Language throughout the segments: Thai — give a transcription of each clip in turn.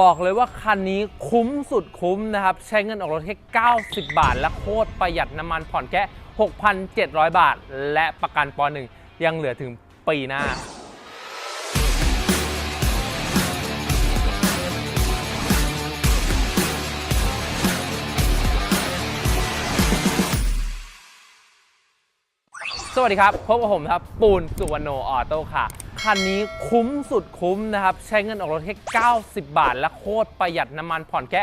บอกเลยว่าคันนี้คุ้มสุดคุ้มนะครับ ใช้เงินออกรถแค่ 90 บาท และโคตรประหยัดน้ำมันผ่อนแค่ 6,700 บาท และประกันปหนึ่งยังเหลือถึงปีหน้าสวัสดีครับ พบกับผมครับ ปูนสุวรรณโออโต้ค่ะ คันนี้คุ้มสุดคุ้มนะครับ ใช้เงินออกรถแค่ 90 บาท และโคตรประหยัดน้ำมันผ่อนแค่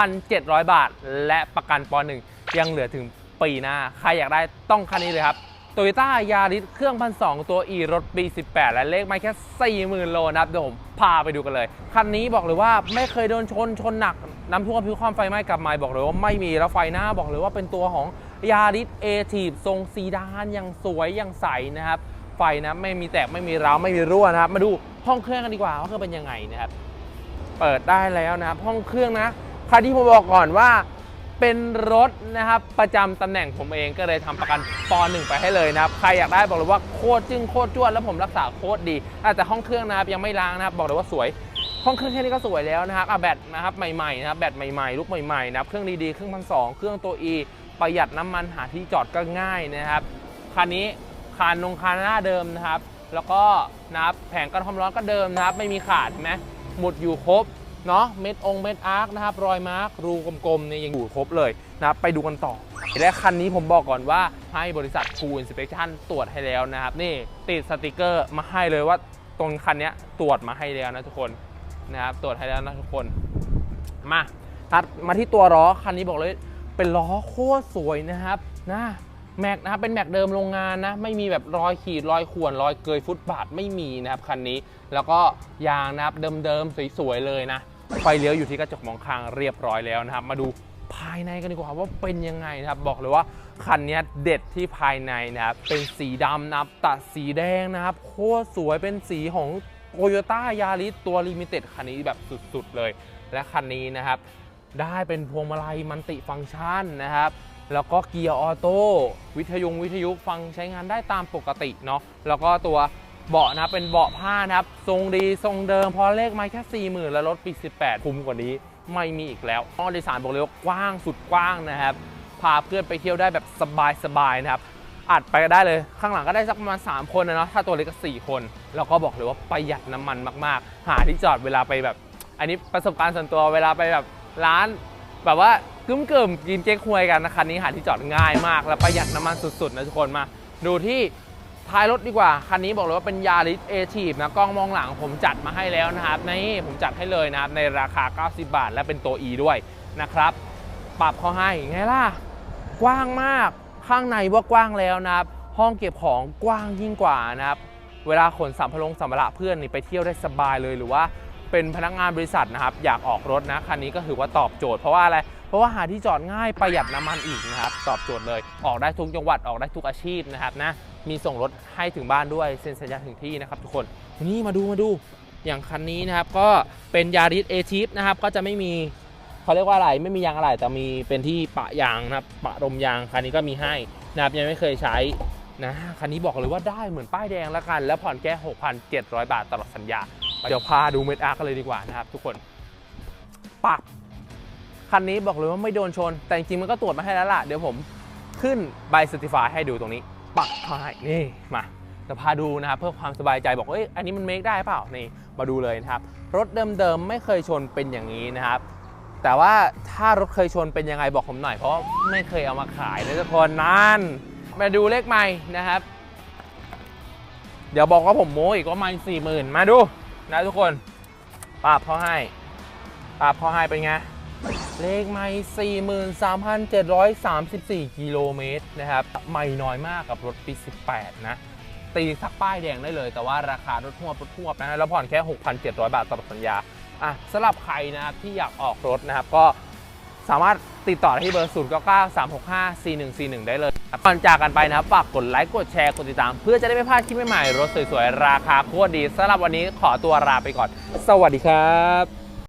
6,700 บาท และประกันปหนึ่งยังเหลือถึงปีหน้า ใครอยากได้ต้องคันนี้เลยครับโตโยต้ายาริสเครื่องพันสตัว E รถปี 18 และเลขไม่แค่ 40,000 โลนะครับ เดี๋ยวผมพาไปดูกันเลย คันนี้บอกเลยว่าไม่เคยโดนชนชนหนัก น้ำท่วมพิวความไฟไหม้กลับมาบอกเลยว่าไม่มีแล้วไฟหน้าบอกเลยว่าเป็นตัวของยาริสเอทีฟทรงซีดานอย่างสวยอย่างใสนะครับ ไฟนะไม่มีแตกไม่มีร้าวไม่มีรั่วนะครับ มาดูห้องเครื่องกันดีกว่าว่าเครื่องเป็นยังไงนะครับ เปิดได้แล้วนะครับห้องเครื่องนะคันที่ผมบอกก่อนว่าเป็นรถนะครับประจำตำแหน่งผมเองก็เลยทำประกันปหนึ่งไปให้เลยนะครับ ใครอยากได้บอกเลยว่าโคตรจึ้งโคตรจวดแล้วผมรักษาโคตรดีแต่ห้องเครื่องนะครับยังไม่ล้างนะครับบอกเลยว่าสวย ห้องเครื่องแค่นี้ก็สวยแล้วนะครับอะแบตนะครับใหม่ๆนะครับแบตใหม่ๆลูกใหม่ๆนะครับเครื่องดีๆเครื่องพันสองเครื่องตัว E ประหยัดน้ำมันหาที่จอดก็ง่ายนะครับคันนี้ คานนงคานหน้าเดิมนะครับ แล้วก็นะครับแผงกันความร้อนก็เดิมนะครับ ไม่มีขาดเห็นไหมหมุดอยู่ครบเนาะเม็ดองเม็ดอาร์คนะครับ รอยมาร์ครูกลมๆเนี่ยยังอยู่ครบเลยนะครับไปดูกันต่อ และคันนี้ผมบอกก่อนว่าให้บริษัท Full Inspection ตรวจให้แล้วนะครับ นี่ติดสติกเกอร์มาให้เลยว่าตรงคันนี้ตรวจมาให้แล้วนะทุกคนนะครับตรวจให้แล้วนะทุกคนมาตัดมาที่ตัวล้อคันนี้บอกเลยเป็นล้อโคตรสวยนะครับนะ แม็กนะครับเป็นแม็กเดิมโรงงานนะไม่มีแบบรอยขีดรอยข่วนรอยเกยฟุตบาทไม่มีนะครับคันนี้ แล้วก็ยางนะครับเดิมๆสวยๆเลยนะไฟเลี้ยวอยู่ที่กระจกมองข้างเรียบร้อยแล้วนะครับ มาดูภายในกันดีกว่าว่าเป็นยังไงนะครับ บอกเลยว่าคันนี้เด็ดที่ภายในนะครับ เป็นสีดำนะครับตัดสีแดงนะครับ โคตรสวยเป็นสีของโตโยต้ายาริสตัวลิมิเต็ดคันนี้แบบสุดๆเลย และคันนี้นะครับ ได้เป็นพวงมาลัยมันติฟังก์ชันนะครับ แล้วก็เกียร์ออโต้วิทยุงวิทยุฟังใช้งานได้ตามปกติเนาะแล้วก็ตัวเบาะนะเป็นเบาะผ้านะครับทรงดีทรงเดิมพอเลขมาแค่ 40,000 แล้วรถปี 18 คุ้มกว่านี้ไม่มีอีกแล้วห้องโดยสารบอกเลยว่ากว้างสุดกว้างนะครับ พาเพื่อนไปเที่ยวได้แบบสบายๆนะครับอัดไปก็ได้เลย ข้างหลังก็ได้สักประมาณ 3 คนนะเนาะถ้าตัวเล็กก็4คน แล้วก็บอกเลยว่าประหยัดน้ำมันมากๆ หาที่จอดเวลาไปแบบ อันนี้ประสบการณ์ส่วนตัวเวลาไปแบบร้าน แบบว่า กึ้มเกิมกินเจ๊กฮวยกันนะคันนี้หาที่จอดง่ายมาก แล้วประหยัดน้ำมันสุดๆนะทุกคนมา ดูที่ท้ายรถดีกว่า คันนี้บอกเลยว่าเป็นยาริสเอทีฟนะกล้องมองหลังผมจัดมาให้แล้วนะครับนี่ผมจัดให้เลยนะครับในราคา 90 บาท และเป็นตัว E ด้วยนะครับ ปรับเขาให้ไงล่ะ กว้างมากข้างในว่ากว้างแล้วนะครับห้องเก็บของกว้างยิ่งกว่านะครับเวลาขนสัมภาระสัมภาระเพื่อนนี่ไปเที่ยวได้สบายเลยหรือว่า เป็นพนักงานบริษัทนะครับ อยากออกรถนะคันนี้ก็ถือว่าตอบโจทย์เพราะว่าอะไร เพราะว่าหาที่จอดง่ายประหยัดน้ำมันอีกนะครับ ตอบโจทย์เลย ออกได้ทุกจังหวัดออกได้ทุกอาชีพนะครับนะมีส่งรถให้ถึงบ้านด้วยเซ็นสัญญาถึงที่นะครับทุกคนนี่มาดูมาดูอย่างคันนี้นะครับก็เป็นยาริสเอทีฟนะครับก็จะไม่มีเขาเรียกว่าอะไรไม่มียางอะไรแต่มีเป็นที่ปะยางนะครับปะลมยางคันนี้ก็มีให้นะครับยังไม่เคยใช้นะคันนี้บอกเลยว่าได้เหมือนป้ายแดงล้วกัน แล้วผ่อนแค่ 6,700 บาทตลอดสัญญา เดี๋ยวพาดูเมดอาร์กันเลยดีกว่านะครับทุกคนปักคันนี้บอกเลยว่าไม่โดนชน แต่จริงๆมันก็ตรวจมาให้แล้วล่ะ เดี๋ยวผมขึ้นใบสติฟายให้ดูตรงนี้ ปักเข้าให้นี่มาเดี๋ยวพาดูนะครับเพื่อความสบายใจบอกเอ้ยอันนี้มันเมคได้เปล่านี่มาดูเลยนะครับ รถเดิมๆไม่เคยชนเป็นอย่างนี้นะครับ แต่ว่าถ้ารถเคยชนเป็นยังไงบอกผมหน่อยเพราะไม่เคยเอามาขายนะทุกคนนั่นมาดูเลขใหม่นะครับ เดี๋ยวบอกว่าผมโม้อีกว่าไม่สี่หมื่นมาดู นะทุกคนปราบเขาให้ปราบเขาให้เป็นไง เลขไม่43,734 กิโลเมตรนะครับ ไม่น้อยมากกับรถปี 18 นะ ตีสักป้ายแดงได้เลย แต่ว่าราคารถทั่วรถทั่วนะฮะแล้วผ่อนแค่ 6,700 บาทตลอดสัญญา อะสำหรับใครนะครับที่อยากออกรถนะครับก็สามารถ ติดต่อที่เบอร์ 0 9 9 3 6 5 4 1 4 1 ได้เลยก่อนจากกันไปนะครับ ฝากกดไลค์ กดแชร์ กดติดตาม เพื่อจะได้ไม่พลาดคลิปใหม่ๆรถสวยๆ ราคาโคตรดีสำหรับวันนี้ขอตัวลาไปก่อน สวัสดีครับ